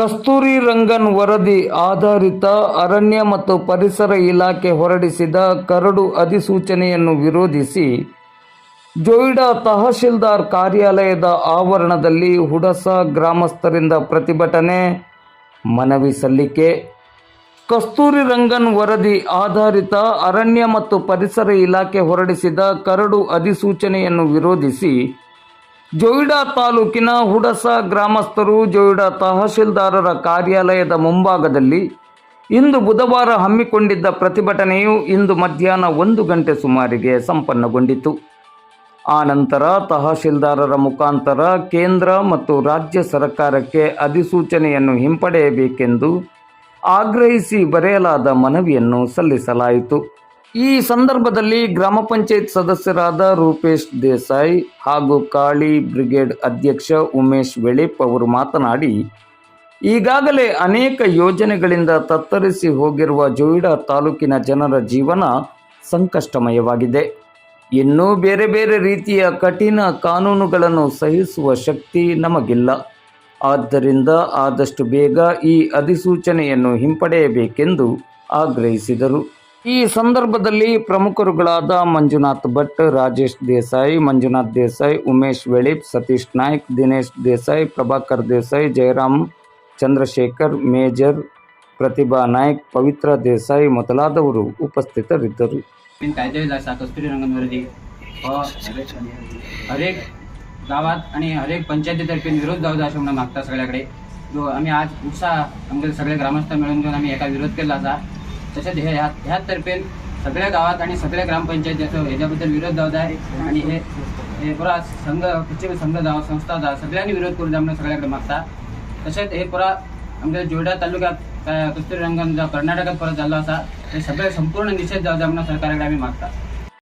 ಕಸ್ತೂರಿ ರಂಗನ್ ವರದಿ ಆಧಾರಿತ ಅರಣ್ಯ ಮತ್ತು ಪರಿಸರ ಇಲಾಖೆ ಹೊರಡಿಸಿದ ಕರಡು ಅಧಿಸೂಚನೆಯನ್ನು ವಿರೋಧಿಸಿ ಜೋಯಿಡಾ ತಹಶೀಲ್ದಾರ್ ಕಾರ್ಯಾಲಯದ ಆವರಣದಲ್ಲಿ ಹುಡಸ ಗ್ರಾಮಸ್ಥರಿಂದ ಪ್ರತಿಭಟನೆ, ಮನವಿ ಸಲ್ಲಿಕೆ. ಕಸ್ತೂರಿ ರಂಗನ್ ವರದಿ ಆಧಾರಿತ ಅರಣ್ಯ ಮತ್ತು ಪರಿಸರ ಇಲಾಖೆ ಹೊರಡಿಸಿದ ಕರಡು ಅಧಿಸೂಚನೆಯನ್ನು ವಿರೋಧಿಸಿ ಜೋಯಿಡಾ ತಾಲೂಕಿನ ಹುಡಸ ಗ್ರಾಮಸ್ಥರು ಜೋಯಿಡಾ ತಹಶೀಲ್ದಾರರ ಕಾರ್ಯಾಲಯದ ಮುಂಭಾಗದಲ್ಲಿ ಇಂದು ಬುಧವಾರ ಹಮ್ಮಿಕೊಂಡಿದ್ದ ಪ್ರತಿಭಟನೆಯು ಇಂದು ಮಧ್ಯಾಹ್ನ ಒಂದು ಗಂಟೆ ಸುಮಾರಿಗೆ ಸಂಪನ್ನಗೊಂಡಿತು. ಆನಂತರ ತಹಶೀಲ್ದಾರರ ಮುಖಾಂತರ ಕೇಂದ್ರ ಮತ್ತು ರಾಜ್ಯ ಸರ್ಕಾರಕ್ಕೆ ಅಧಿಸೂಚನೆಯನ್ನು ಹಿಂಪಡೆಯಬೇಕೆಂದು ಆಗ್ರಹಿಸಿ ಬರೆಯಲಾದ ಮನವಿಯನ್ನು ಸಲ್ಲಿಸಲಾಯಿತು. ಈ ಸಂದರ್ಭದಲ್ಲಿ ಗ್ರಾಮ ಪಂಚಾಯತ್ ಸದಸ್ಯರಾದ ರೂಪೇಶ್ ದೇಸಾಯಿ ಹಾಗೂ ಕಾಳಿ ಬ್ರಿಗೇಡ್ ಅಧ್ಯಕ್ಷ ಉಮೇಶ್ ವೆಳಿಪ್ ಅವರು ಮಾತನಾಡಿ, ಈಗಾಗಲೇ ಅನೇಕ ಯೋಜನೆಗಳಿಂದ ತತ್ತರಿಸಿ ಹೋಗಿರುವ ಜೋಯಿಡಾ ತಾಲೂಕಿನ ಜನರ ಜೀವನ ಸಂಕಷ್ಟಮಯವಾಗಿದೆ. ಇನ್ನೂ ಬೇರೆ ಬೇರೆ ರೀತಿಯ ಕಠಿಣ ಕಾನೂನುಗಳನ್ನು ಸಹಿಸುವ ಶಕ್ತಿ ನಮಗಿಲ್ಲ. ಆದ್ದರಿಂದ ಆದಷ್ಟು ಬೇಗ ಈ ಅಧಿಸೂಚನೆಯನ್ನು ಹಿಂಪಡೆಯಬೇಕೆಂದು ಆಗ್ರಹಿಸಿದರು. ಈ ಸಂದರ್ಭದಲ್ಲಿ ಪ್ರಮುಖರುಗಳಾದ ಮಂಜುನಾಥ್ ಭಟ್ ರಾಜೇಶ್ ದೇಸಾಯಿ ಮಂಜುನಾಥ್ ದೇಸಾಯಿ ಉಮೇಶ್ ವೆಳಿಪ್ ಸತೀಶ್ ನಾಯ್ಕ್ ದಿನೇಶ್ ದೇಸಾಯಿ ಪ್ರಭಾಕರ್ ದೇಸಾಯಿ ಜಯರಾಮ್ ಚಂದ್ರಶೇಖರ್ ಮೇಜರ್ ಪ್ರತಿಭಾ ನಾಯ್ಕ್ ಪವಿತ್ರ ದೇಸಾಯಿ ಮೊದಲಾದವರು ಉಪಸ್ಥಿತರಿದ್ದರು तीन कायदे असा कस्तुरी रंगनवरती हो हरेक गावात आणि हरेक पंचायतीतर्फे विरोध जाऊ द्या असे म्हणून मागता सगळ्याकडे जो आम्ही आज उत्साह आमचे सगळे ग्रामस्थ मिळून घेऊन आम्ही एका विरोध केला असा तसेच हे ह्या ह्याच सगळ्या गावात आणि सगळ्या ग्रामपंचायत असं ह्याच्याबद्दल विरोध जाऊ आहे. आणि हे हे पुरा संघ पश्चिम संघ जावं संस्था जावं सगळ्यांनी विरोध करून द्या सगळ्याकडे मागता. तसेच हे पुरा आमच्या जोडा तालुक्यात काय कस्तुरी रंगन कर्नाटकात परत झाला असा हे सगळे संपूर्ण निषेध जाऊ द्या म्हणून सरकारकडे आम्ही मागता.